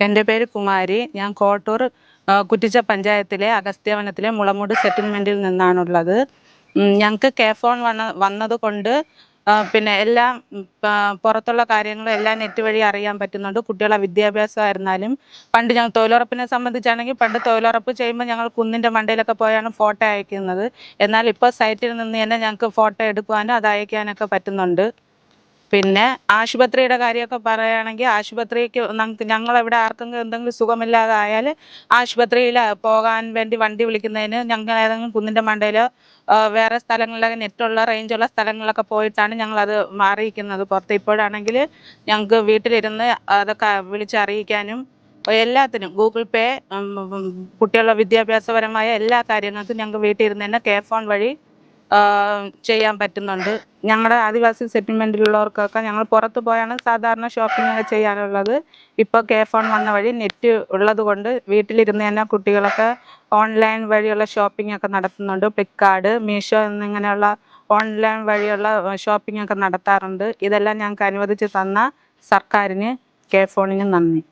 എന്റെ പേര് കുമാരി. ഞാൻ കോട്ടൂർ കുറ്റിച്ച പഞ്ചായത്തിലെ അഗസ്ത്യവനത്തിലെ മുളമൂട് സെറ്റിൽമെന്റിൽ നിന്നാണുള്ളത്. ഞങ്ങൾക്ക് കെ ഫോൺ വന്ന വന്നതുകൊണ്ട് പിന്നെ എല്ലാം പുറത്തുള്ള കാര്യങ്ങളും എല്ലാം നെറ്റ് വഴി അറിയാൻ പറ്റുന്നുണ്ട്. കുട്ടികളെ വിദ്യാഭ്യാസമായിരുന്നാലും പണ്ട് ഞങ്ങൾ തൊഴിലുറപ്പിനെ സംബന്ധിച്ചാണെങ്കിൽ പണ്ട് തൊഴിലുറപ്പ് ചെയ്യുമ്പോൾ ഞങ്ങൾ കുന്നിന്റെ മണ്ടയിലൊക്കെ പോയാണ് ഫോട്ടോ അയക്കുന്നത്. എന്നാൽ ഇപ്പോൾ സൈറ്റിൽ നിന്ന് തന്നെ ഞങ്ങൾക്ക് ഫോട്ടോ എടുക്കുവാനും അത് അയക്കാനൊക്കെ പറ്റുന്നുണ്ട്. പിന്നെ ആശുപത്രിയുടെ കാര്യമൊക്കെ പറയുകയാണെങ്കിൽ ആശുപത്രിക്ക് ഞങ്ങളിവിടെ ആർക്കെങ്കിലും എന്തെങ്കിലും സുഖമില്ലാതായാൽ ആശുപത്രിയിൽ പോകാൻ വേണ്ടി വണ്ടി വിളിക്കുന്നതിന് ഞങ്ങൾ ഏതെങ്കിലും കുന്നിന്റെ മണ്ടയിലോ വേറെ സ്ഥലങ്ങളിലൊക്കെ നെറ്റുള്ള റേഞ്ചുള്ള സ്ഥലങ്ങളിലൊക്കെ പോയിട്ടാണ് ഞങ്ങളത് അറിയിക്കുന്നത്. പുറത്ത് ഇപ്പോഴാണെങ്കിൽ ഞങ്ങൾക്ക് വീട്ടിലിരുന്ന് അതൊക്കെ വിളിച്ചറിയിക്കാനും എല്ലാത്തിനും ഗൂഗിൾ പേ കുട്ടികളുടെ വിദ്യാഭ്യാസപരമായ എല്ലാ കാര്യങ്ങൾക്കും ഞങ്ങൾക്ക് വീട്ടിൽ ഇരുന്ന് തന്നെ കെ ഫോൺ വഴി ചെയ്യാൻ പറ്റുന്നുണ്ട്. ഞങ്ങളുടെ ആദിവാസി സെറ്റിൽമെന്റിലുള്ളവർക്കൊക്കെ ഞങ്ങൾ പുറത്ത് പോയാണ് സാധാരണ ഷോപ്പിംഗ് ഒക്കെ ചെയ്യാറുള്ളത്. ഇപ്പോൾ കെ ഫോൺ വന്ന വഴി നെറ്റ് ഉള്ളത് കൊണ്ട് വീട്ടിലിരുന്ന് തന്നെ കുട്ടികളൊക്കെ ഓൺലൈൻ വഴിയുള്ള ഷോപ്പിംഗ് ഒക്കെ നടത്തുന്നുണ്ട്. ഫ്ലിപ്കാർട്ട് മീഷോ എന്നിങ്ങനെയുള്ള ഓൺലൈൻ വഴിയുള്ള ഷോപ്പിംഗ് ഒക്കെ നടത്താറുണ്ട്. ഇതെല്ലാം ഞങ്ങൾക്ക് അനുവദിച്ച് തന്ന സർക്കാരിന് കെ ഫോണിന് നന്ദി.